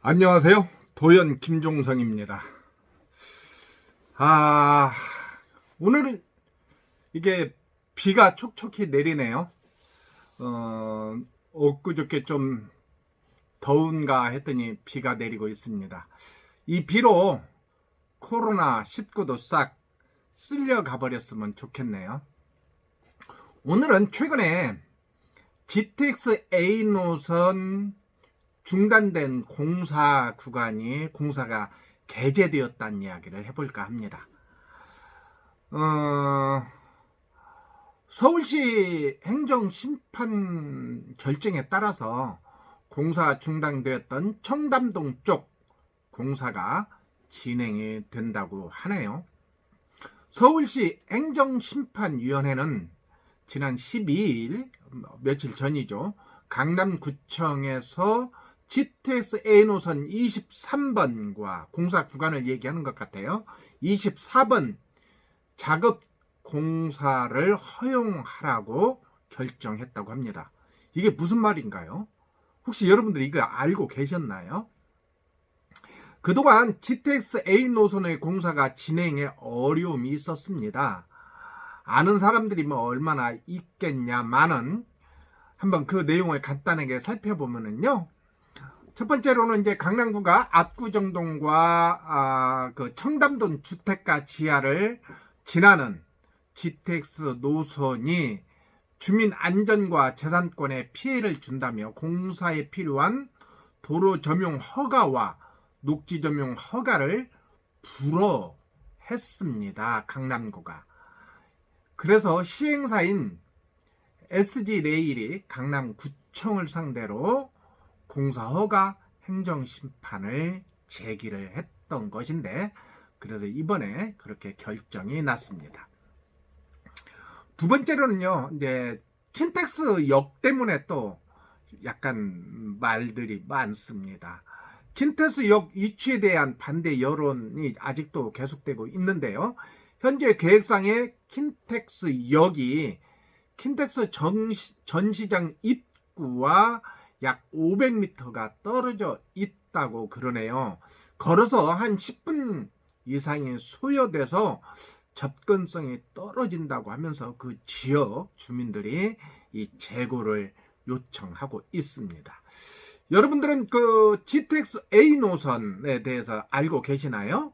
안녕하세요. 도연 김종성입니다. 아, 오늘은 이게 비가 촉촉히 내리네요. 어, 엊그저께 좀 더운가 했더니 비가 내리고 있습니다. 이 비로 코로나19도 싹 쓸려가 버렸으면 좋겠네요. 오늘은 최근에 GTX A 노선 중단된 공사 구간이 공사가 개재되었다는 이야기를 해볼까 합니다. 어, 서울시 행정심판 결정에 따라서 공사 중단되었던 청담동 쪽 공사가 진행이 된다고 하네요. 서울시 행정심판위원회는 지난 12일 며칠 전이죠. 강남구청에서 GTX A 노선 23번과 공사 구간을 얘기하는 것 같아요. 24번 작업 공사를 허용하라고 결정했다고 합니다. 이게 무슨 말인가요? 혹시 여러분들이 이거 알고 계셨나요? 그동안 GTX A 노선의 공사가 진행에 어려움이 있었습니다. 아는 사람들이 뭐 얼마나 있겠냐마는 한번 그 내용을 간단하게 살펴보면은요. 첫 번째로는 이제 강남구가 압구정동과 아, 그 청담동 주택가 지하를 지나는 GTX 노선이 주민 안전과 재산권에 피해를 준다며 공사에 필요한 도로 점용 허가와 녹지 점용 허가를 불허했습니다. 강남구가. 그래서 시행사인 SG 레일이 강남구청을 상대로 공사허가 행정심판을 제기를 했던 것인데 그래서 이번에 그렇게 결정이 났습니다. 두 번째로는요, 이제 킨텍스 역 때문에 또 약간 말들이 많습니다. 킨텍스 역 이취에 대한 반대 여론이 아직도 계속되고 있는데요. 현재 계획상에 킨텍스 역이 킨텍스 전시장 입구와 약 500m가 떨어져 있다고 그러네요. 걸어서 한 10분 이상이 소요돼서 접근성이 떨어진다고 하면서 그 지역 주민들이 이 재고를 요청하고 있습니다. 여러분들은 그 GTX A 노선에 대해서 알고 계시나요?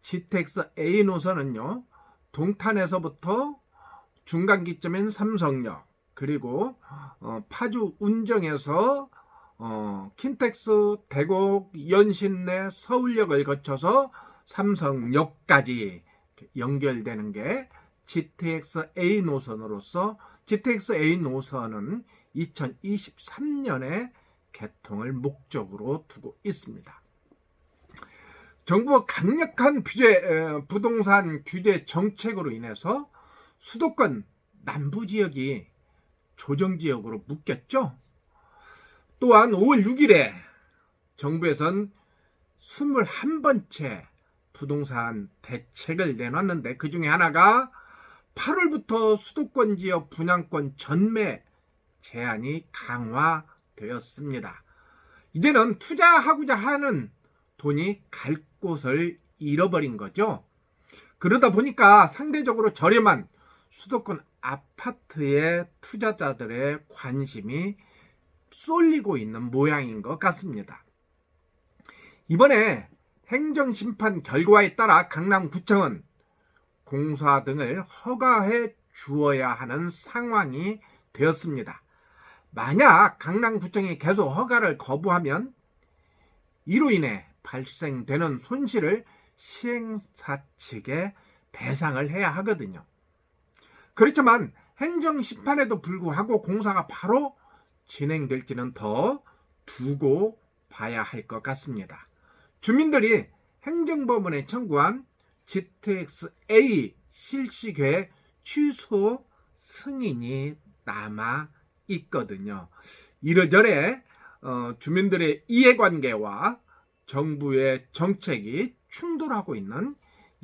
GTX A 노선은요, 동탄에서부터 중간 기점인 삼성역, 그리고 어, 파주 운정에서 어, 킨텍스 대곡 연신내 서울역을 거쳐서 삼성역까지 연결되는 게 GTX A 노선으로서 GTX A 노선은 2023년에 개통을 목적으로 두고 있습니다. 정부가 강력한 규제, 부동산 규제 정책으로 인해서 수도권 남부 지역이 조정 지역으로 묶였죠. 또한 5월 6일에 정부에선 21번째 부동산 대책을 내놨는데 그 중에 하나가 8월부터 수도권 지역 분양권 전매 제한이 강화되었습니다. 이제는 투자하고자 하는 돈이 갈 곳을 잃어버린 거죠. 그러다 보니까 상대적으로 저렴한 수도권 아파트에 투자자들의 관심이 쏠리고 있는 모양인 것 같습니다. 이번에 행정심판 결과에 따라 강남구청은 공사 등을 허가해 주어야 하는 상황이 되었습니다. 만약 강남구청이 계속 허가를 거부하면 이로 인해 발생되는 손실을 시행사 측에 배상을 해야 하거든요. 그렇지만 행정 심판에도 불구하고 공사가 바로 진행될지는 더 두고 봐야 할 것 같습니다. 주민들이 행정법원에 청구한 GTX-A 실시계획 취소 승인이 남아 있거든요. 이러저래 어, 주민들의 이해관계와 정부의 정책이 충돌하고 있는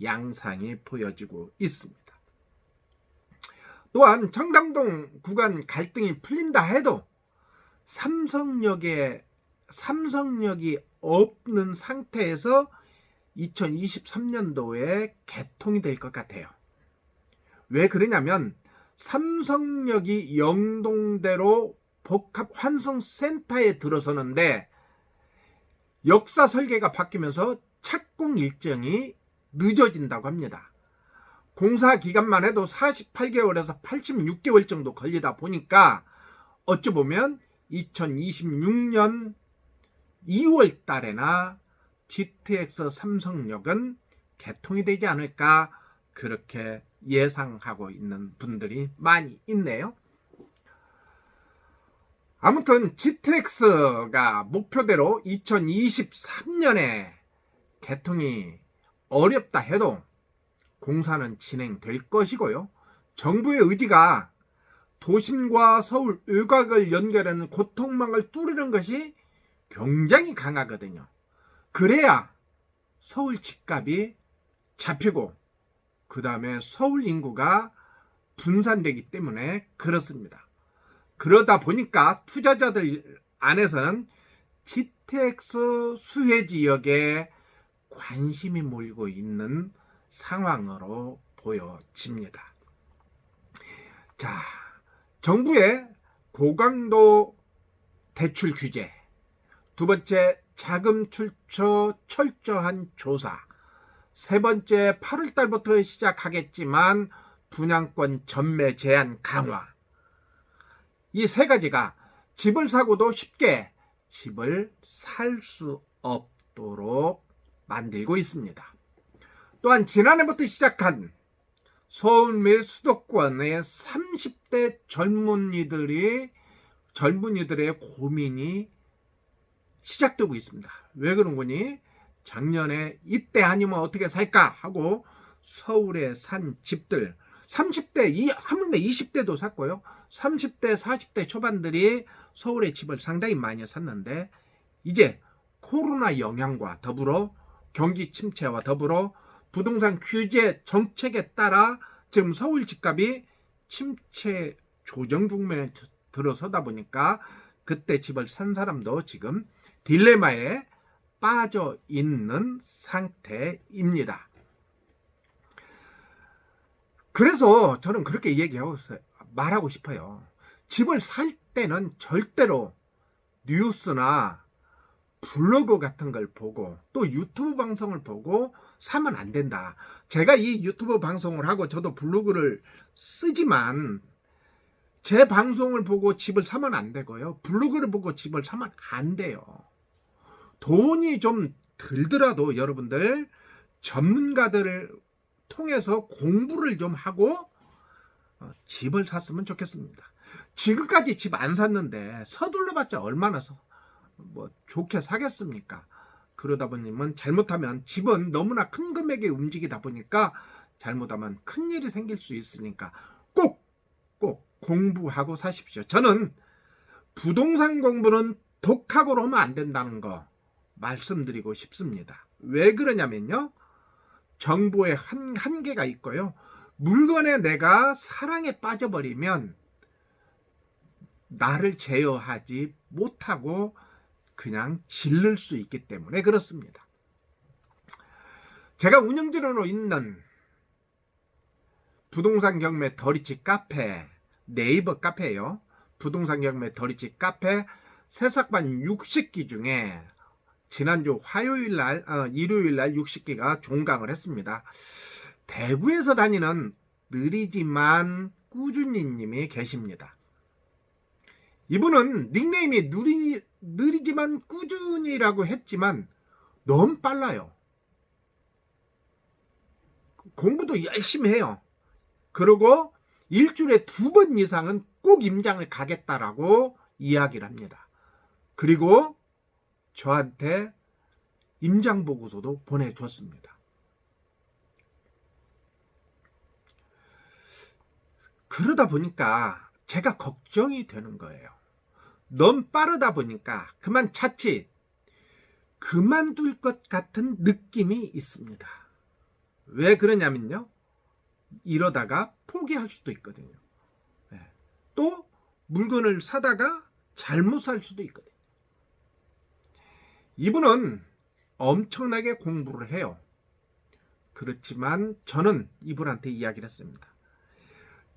양상이 보여지고 있습니다. 또한 청담동 구간 갈등이 풀린다 해도 삼성역에 삼성역이 없는 상태에서 2023년도에 개통이 될 것 같아요. 왜 그러냐면 삼성역이 영동대로 복합 환승센터에 들어서는데 역사 설계가 바뀌면서 착공 일정이 늦어진다고 합니다. 공사 기간만 해도 48개월에서 86개월 정도 걸리다 보니까 어찌 보면 2026년 2월 달에나 GTX 삼성역은 개통이 되지 않을까 그렇게 예상하고 있는 분들이 많이 있네요. 아무튼 GTX가 목표대로 2023년에 개통이 어렵다 해도 공사는 진행될 것이고요. 정부의 의지가 도심과 서울 외곽을 연결하는 고통망을 뚫는 것이 굉장히 강하거든요. 그래야 서울 집값이 잡히고 그 다음에 서울 인구가 분산되기 때문에 그렇습니다. 그러다 보니까 투자자들 안에서는 GTX 수혜 지역에 관심이 몰고 있는 상황으로 보여집니다. 자, 정부의 고강도 대출 규제, 두 번째 자금 출처 철저한 조사, 세 번째 8월 달부터 시작하겠지만 분양권 전매 제한 강화. 이 세 가지가 집을 사고도 쉽게 집을 살 수 없도록 만들고 있습니다. 또한 지난해부터 시작한 서울 및 수도권의 30대 젊은이들이 젊은이들의 고민이 시작되고 있습니다. 왜 그런 거니? 작년에 이때 아니면 어떻게 살까 하고 서울에 산 집들 30대 이 하물며 20대도 샀고요. 30대 40대 초반들이 서울에 집을 상당히 많이 샀는데 이제 코로나 영향과 더불어 경기 침체와 더불어 부동산 규제 정책에 따라 지금 서울 집값이 침체 조정 국면에 들어서다 보니까 그때 집을 산 사람도 지금 딜레마에 빠져 있는 상태입니다. 그래서 저는 그렇게 얘기하고 말하고 싶어요. 집을 살 때는 절대로 뉴스나 블로그 같은 걸 보고 또 유튜브 방송을 보고 사면 안 된다. 제가 이 유튜브 방송을 하고 저도 블로그를 쓰지만 제 방송을 보고 집을 사면 안 되고요. 블로그를 보고 집을 사면 안 돼요. 돈이 좀 들더라도 여러분들 전문가들을 통해서 공부를 좀 하고 어, 집을 샀으면 좋겠습니다. 지금까지 집 안 샀는데 서둘러 봤자 얼마나 서, 뭐 좋게 사겠습니까? 그러다 보면 잘못하면 집은 너무나 큰 금액에 움직이다 보니까 잘못하면 큰 일이 생길 수 있으니까 꼭 꼭 공부하고 사십시오. 저는 부동산 공부는 독학으로 하면 안 된다는 거 말씀드리고 싶습니다. 왜 그러냐면요. 정보의 한, 한계가 있고요. 물건에 내가 사랑에 빠져버리면 나를 제어하지 못하고 그냥 질를 수 있기 때문에 그렇습니다. 제가 운영진으로 있는 부동산 경매 더리치 카페 네이버 카페요. 부동산 경매 더리치 카페 새싹반 60기 중에 지난주 화요일 날, 어, 일요일 날 60기가 종강을 했습니다. 대구에서 다니는 느리지만 꾸준히 님이 계십니다. 이분은 닉네임이 느리, 느리지만 꾸준히라고 했지만 너무 빨라요. 공부도 열심히 해요. 그리고 일주일에 두 번 이상은 꼭 임장을 가겠다라고 이야기를 합니다. 그리고 저한테 임장 보고서도 보내줬습니다. 그러다 보니까 제가 걱정이 되는 거예요. 너무 빠르다 보니까 그만 차치 그만둘 것 같은 느낌이 있습니다. 왜 그러냐면요. 이러다가 포기할 수도 있거든요. 또 물건을 사다가 잘못 살 수도 있거든요. 이분은 엄청나게 공부를 해요. 그렇지만 저는 이분한테 이야기를 했습니다.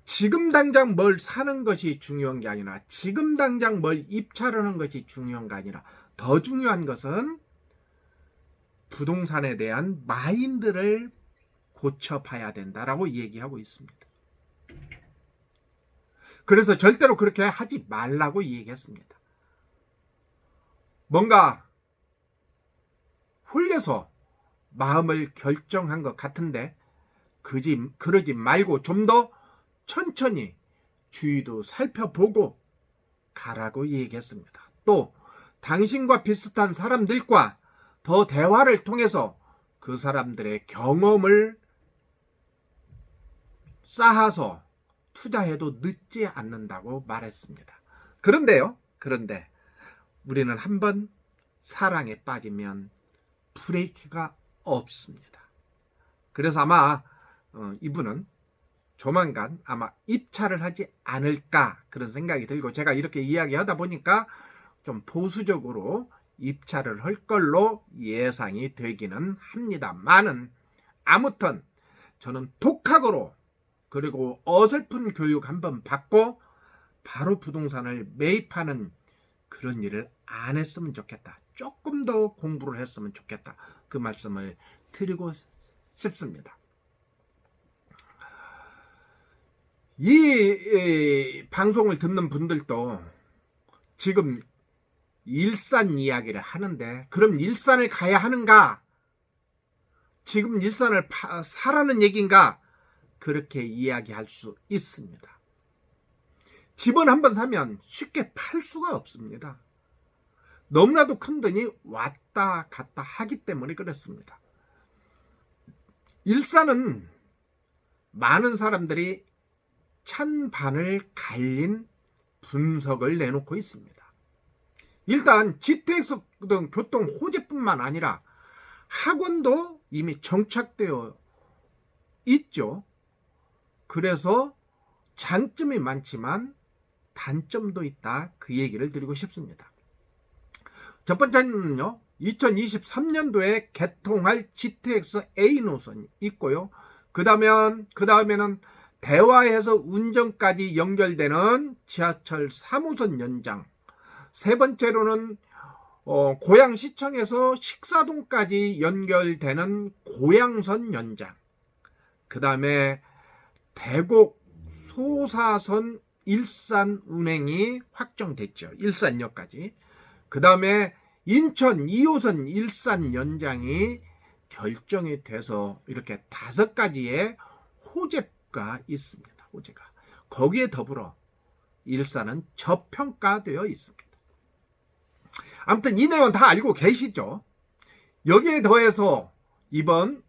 지금 당장 뭘 사는 것이 중요한 게 아니라 지금 당장 뭘 입찰하는 것이 중요한 게 아니라 더 중요한 것은 부동산에 대한 마인드를 고쳐봐야 된다라고 얘기하고 있습니다. 그래서 절대로 그렇게 하지 말라고 얘기했습니다. 뭔가 홀려서 마음을 결정한 것 같은데 그지 그러지 말고 좀더 천천히 주위도 살펴보고 가라고 얘기했습니다. 또 당신과 비슷한 사람들과 더 대화를 통해서 그 사람들의 경험을 쌓아서 투자해도 늦지 않는다고 말했습니다. 그런데요, 그런데 우리는 한번 사랑에 빠지면 브레이크가 없습니다. 그래서 아마 어, 이분은 조만간 아마 입찰을 하지 않을까 그런 생각이 들고 제가 이렇게 이야기하다 보니까 좀 보수적으로 입찰을 할 걸로 예상이 되기는 합니다만은 아무튼 저는 독학으로 그리고 어설픈 교육 한번 받고 바로 부동산을 매입하는 그런 일을 안 했으면 좋겠다. 조금 더 공부를 했으면 좋겠다. 그 말씀을 드리고 싶습니다. 이, 이 방송을 듣는 분들도 지금 일산 이야기를 하는데 그럼 일산을 가야 하는가? 지금 일산을 파, 사라는 얘기인가? 그렇게 이야기할 수 있습니다. 집은 한번 사면 쉽게 팔 수가 없습니다. 너무나도 큰 돈이 왔다 갔다 하기 때문에 그렇습니다. 일산은 많은 사람들이 찬반을 갈린 분석을 내놓고 있습니다. 일단 GTX 등 교통 호재뿐만 아니라 학원도 이미 정착되어 있죠. 그래서 장점이 많지만 단점도 있다. 그 얘기를 드리고 싶습니다. 첫 번째는요. 2023년도에 개통할 GTX A 노선이 있고요. 그 다음엔 그 다음에는 대화에서 운전까지 연결되는 지하철 3호선 연장. 세 번째로는 어, 고양시청에서 식사동까지 연결되는 고양선 연장. 그 다음에 대곡 소사선 일산 운행이 확정됐죠. 일산역까지. 그 다음에 인천 2호선 일산 연장이 결정이 돼서 이렇게 다섯 가지의 호재 호재가 있습니다. 호재가. 거기에 더불어 일산은 저평가되어 있습니다. 아무튼 이 내용은 다 알고 계시죠? 여기에 더해서 이번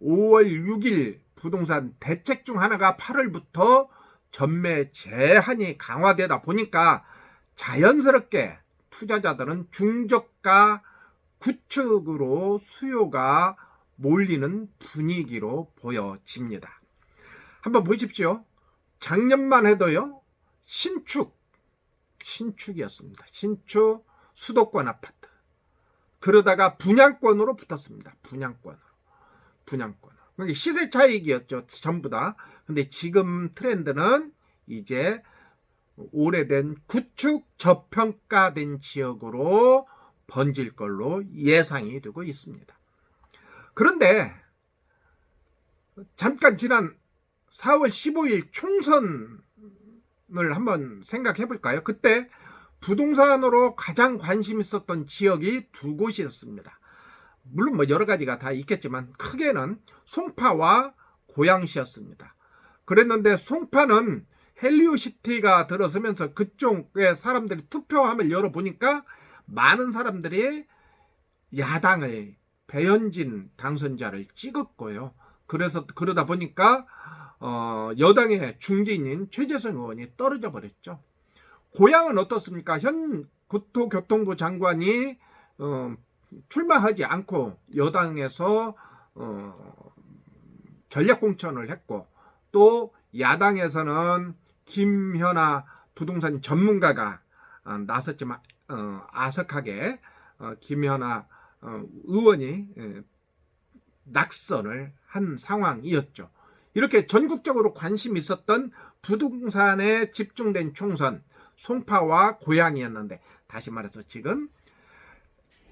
5월 6일 부동산 대책 중 하나가 8월부터 전매 제한이 강화되다 보니까 자연스럽게 투자자들은 중저가 구축으로 수요가 몰리는 분위기로 보여집니다. 한번 보십시오. 작년만 해도요. 신축 신축이었습니다. 신축 수도권 아파트. 그러다가 분양권으로 붙었습니다. 분양권으로. 분양권으로. 그러니까 시세 차익이었죠. 전부 다. 근데 지금 트렌드는 이제 오래된 구축 저평가된 지역으로 번질 걸로 예상이 되고 있습니다. 그런데 잠깐 지난 4월 15일 총선을 한번 생각해 볼까요? 그때 부동산으로 가장 관심 있었던 지역이 두 곳이었습니다. 물론 뭐 여러 가지가 다 있겠지만 크게는 송파와 고양시였습니다. 그랬는데 송파는 헬리오시티가 들어서면서 그쪽에 사람들이 투표함을 열어보니까 많은 사람들이 야당을 배현진 당선자를 찍었고요. 그래서 그러다 보니까 어, 여당의 중진인 최재성 의원이 떨어져 버렸죠. 고향은 어떻습니까? 현 국토교통부 장관이 어, 출마하지 않고 여당에서 어, 전략공천을 했고 또 야당에서는 김현아 부동산 전문가가 어, 나섰지만 어, 아석하게 어, 김연아 어, 의원이 예, 낙선을 한 상황이었죠. 이렇게 전국적으로 관심 있었던 부동산에 집중된 총선 송파와 고양이였는데 다시 말해서 지금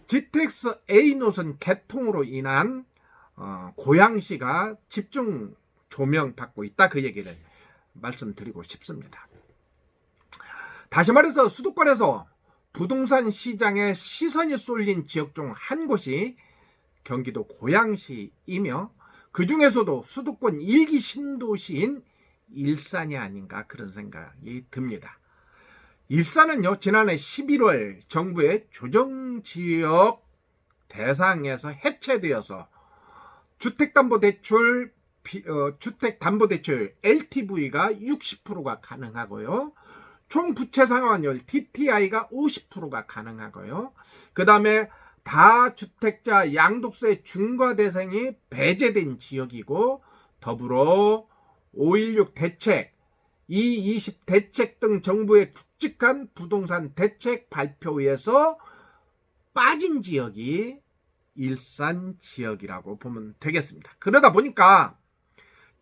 GTX A 노선 개통으로 인한 어, 고양시가 집중 조명받고 있다 그 얘기를 말씀드리고 싶습니다. 다시 말해서 수도권에서 부동산 시장에 시선이 쏠린 지역 중 한 곳이 경기도 고양시이며 그 중에서도 수도권 일기 신도시인 일산이 아닌가 그런 생각이 듭니다. 일산은요 지난해 11월 정부의 조정지역 대상에서 해체되어서 주택담보대출 어, 주택담보대출 LTV가 60%가 가능하고요. 총 부채 상환율 DTI가 50%가 가능하고요. 그 다음에 다주택자 양도세 중과 대상이 배제된 지역이고 더불어 5.16 대책, 2.20 대책 등 정부의 굵직한 부동산 대책 발표에서 빠진 지역이 일산 지역이라고 보면 되겠습니다. 그러다 보니까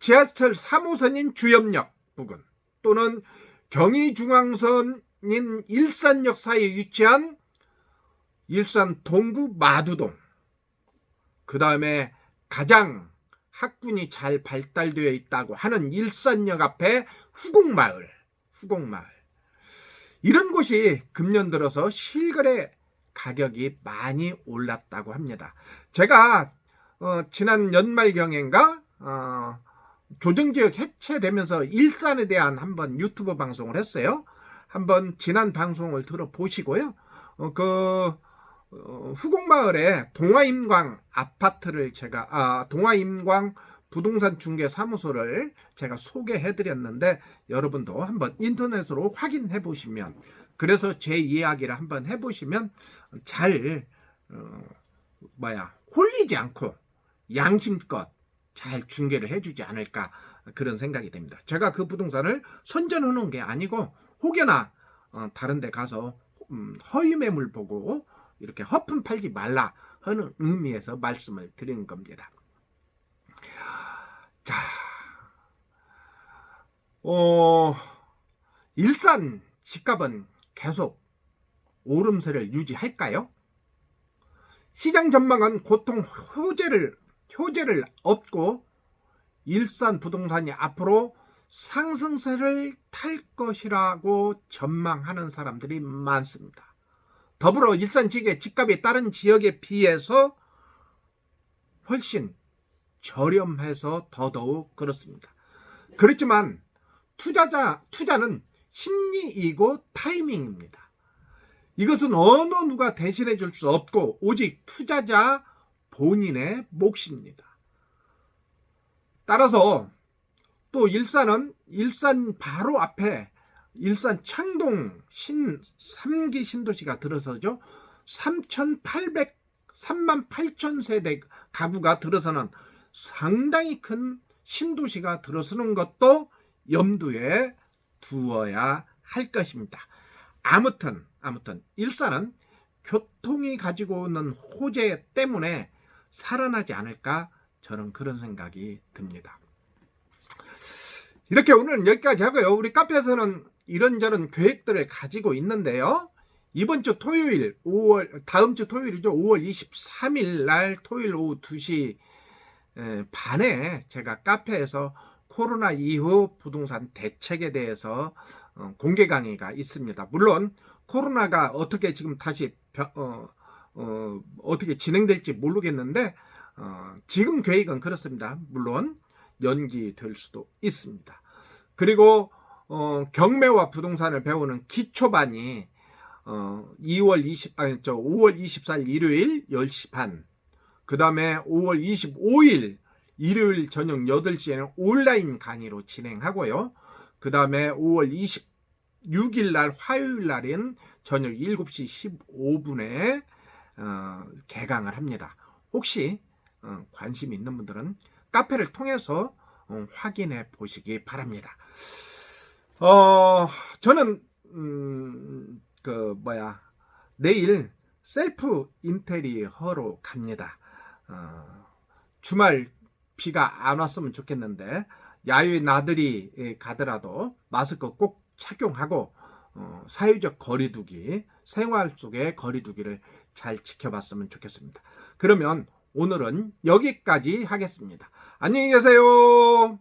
지하철 3호선인 주염역 부근 또는 경의중앙선인 일산역 사이에 위치한 일산 동구 마두동 그 다음에 가장 학군이 잘 발달되어 있다고 하는 일산역 앞에 후곡마을 후곡마을 이런 곳이 금년 들어서 실거래 가격이 많이 올랐다고 합니다. 제가 어, 지난 연말경인가 어, 조정지역 해체되면서 일산에 대한 한번 유튜브 방송을 했어요. 한번 지난 방송을 들어보시고요. 어, 그 어, 후곡마을에 동화임광 아파트를 제가 아, 동화임광 부동산 중개 사무소를 제가 소개해 드렸는데 여러분도 한번 인터넷으로 확인해 보시면 그래서 제 이야기를 한번 해 보시면 잘 어, 뭐야 홀리지 않고 양심껏 잘 중개를 해주지 않을까 그런 생각이 됩니다. 제가 그 부동산을 선전해 놓은 게 아니고 혹여나 어, 다른 데 가서 음, 허위 매물 보고 이렇게 허품 팔지 말라 하는 의미에서 말씀을 드린 겁니다. 자, 어, 일산 집값은 계속 오름세를 유지할까요? 시장 전망은 고통 효제를 효제를 얻고 일산 부동산이 앞으로 상승세를 탈 것이라고 전망하는 사람들이 많습니다. 더불어 일산 지역의 집값이 다른 지역에 비해서 훨씬 저렴해서 더더욱 그렇습니다. 그렇지만 투자자 투자는 심리이고 타이밍입니다. 이것은 어느 누가 대신해 줄 수 없고 오직 투자자 본인의 몫입니다. 따라서 또 일산은 일산 바로 앞에 일산 창동 신 3기 신도시가 들어서죠. 3,800 3만 8천 세대 가구가 들어서는 상당히 큰 신도시가 들어서는 것도 염두에 두어야 할 것입니다. 아무튼 아무튼 일산은 교통이 가지고 오는 호재 때문에 살아나지 않을까 저는 그런 생각이 듭니다. 이렇게 오늘은 여기까지 하고요. 우리 카페에서는 이런저런 계획들을 가지고 있는데요. 이번 주 토요일 5월 다음 주 토요일이죠. 5월 23일 날 토요일 오후 2시 반에 제가 카페에서 코로나 이후 부동산 대책에 대해서 어, 공개 강의가 있습니다. 물론 코로나가 어떻게 지금 다시 어, 어, 어 떻게 진행될지 모르겠는데 어, 지금 계획은 그렇습니다. 물론 연기될 수도 있습니다. 그리고 어, 경매와 부동산을 배우는 기초반이 어, 2월 20 아니 저 5월 24일 일요일 10시 반. 그 다음에 5월 25일 일요일 저녁 8시에는 온라인 강의로 진행하고요. 그 다음에 5월 26일 날 화요일 날인 저녁 7시 15분에 어, 개강을 합니다. 혹시 어, 관심 있는 분들은 카페를 통해서 어, 확인해 보시기 바랍니다. 어, 저는 음, 그 뭐야 내일 셀프 인테리어로 갑니다. 어, 주말 비가 안 왔으면 좋겠는데 야외 나들이 예, 가더라도 마스크 꼭 착용하고 어, 사회적 거리두기, 생활 속의 거리두기를 잘 지켜봤으면 좋겠습니다. 그러면 오늘은 여기까지 하겠습니다. 안녕히 계세요.